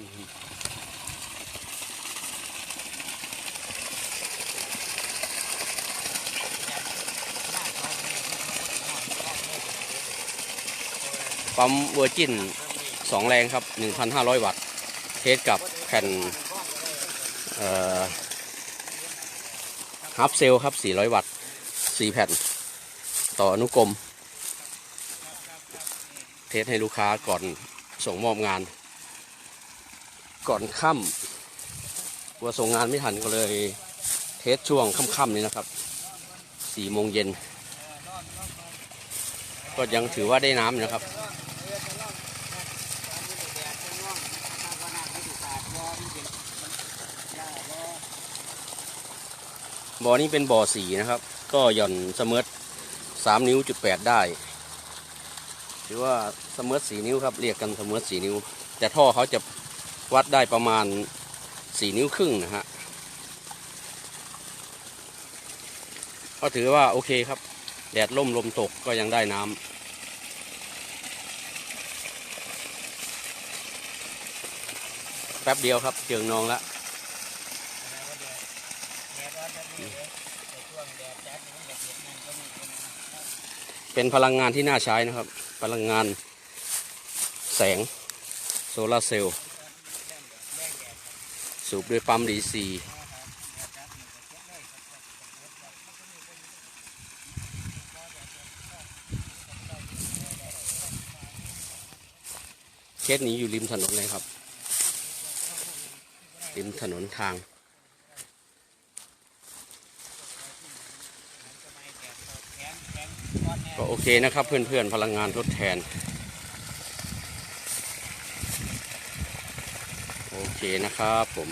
อืมปั๊มเวอร์จินสองแรงครับ 1,500 วัตต์ เทสกับแผ่นฮับเซลครับ 400 วัตต์ 4 แผ่น ต่ออนุกรม เทสให้ลูกค้าก่อนส่งมอบงาน ก่อนค่ำกลัว่าส่งงานไม่ทันก็เลยเทสช่วงค่ำๆนี้นะครับสี่โมงเย็น ก็ยังถือว่าได้น้ำนะครับบ่อนี้เป็นบ่อสีนะครับ ก็หย่อนเสมอสามนิ้วจุดแปดได้ถือว่าเสมอสีนิ้วครับเรียกกันเสมอสีนิ้ว แต่ท่อเขาจะ วัดได้ประมาณสี่นิ้วครึ่งนะฮะก็ถือว่าโอเคครับ แดดล่มลมตกก็ยังได้น้ำแป๊บเดียวครับ เจิงนองละเป็นพลังงานที่น่าใช้นะครับ พลังงานแสงโซลาร์เซลล์ สูบด้วยปั๊มดีซีเคสนี้อยู่ริมถนนเลยครับ ริมถนนทางก็โอเคนะครับเพื่อนๆพลังงานทดแทน โอเคนะครับผม